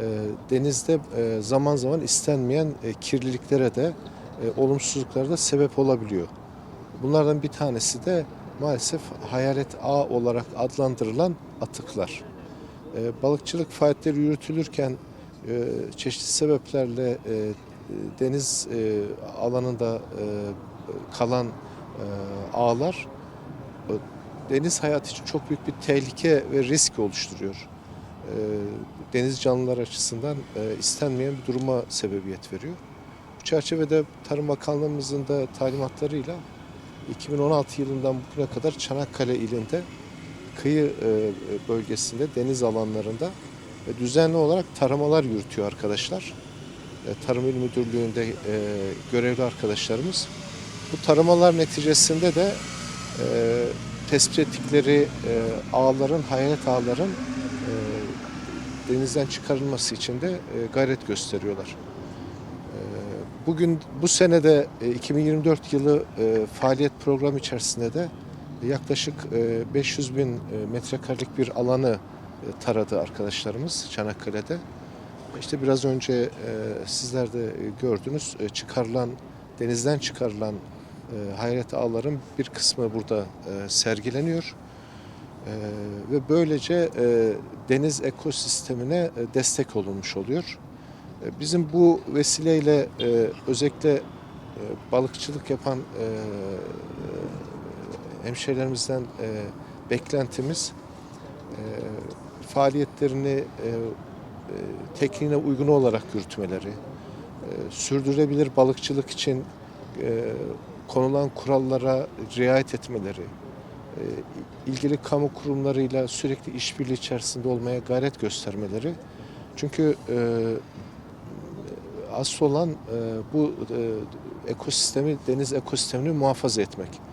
Ee, denizde e, zaman zaman istenmeyen e, kirliliklere de e, olumsuzluklara da sebep olabiliyor. Bunlardan bir tanesi de maalesef hayalet ağ olarak adlandırılan atıklar. Ee, balıkçılık faaliyetleri yürütülürken çeşitli sebeplerle e, deniz e, alanında e, kalan ağlar deniz hayatı için çok büyük bir tehlike ve risk oluşturuyor. Deniz canlılar açısından istenmeyen bir duruma sebebiyet veriyor. Bu çerçevede Tarım Bakanlığımızın da talimatlarıyla 2016 yılından bugüne kadar Çanakkale ilinde kıyı bölgesinde, deniz alanlarında düzenli olarak taramalar yürütüyor arkadaşlar. E, Tarım İl Müdürlüğü'nde e, görevli arkadaşlarımız. Bu taramalar neticesinde de e, tespit ettikleri ağların, hayalet ağların denizden çıkarılması için de gayret gösteriyorlar. Bugün bu senede e, 2024 yılı faaliyet programı içerisinde de yaklaşık e, 500 bin metrekarelik bir alanı taradı arkadaşlarımız Çanakkale'de. İşte biraz önce e, sizler de e, gördünüz e, çıkarılan denizden çıkarılan e, hayret ağların bir kısmı burada e, sergileniyor. E, ve böylece e, deniz ekosistemine e, destek olunmuş oluyor. E, Bizim bu vesileyle e, özellikle e, balıkçılık yapan e, hemşehrilerimizden e, beklentimiz e, faaliyetlerini e, e, tekniğine uygun olarak yürütmeleri, e, sürdürülebilir balıkçılık için e, konulan kurallara riayet etmeleri, e, ilgili kamu kurumlarıyla sürekli işbirliği içerisinde olmaya gayret göstermeleri. Çünkü e, asıl olan e, bu e, ekosistemi, deniz ekosistemini muhafaza etmek.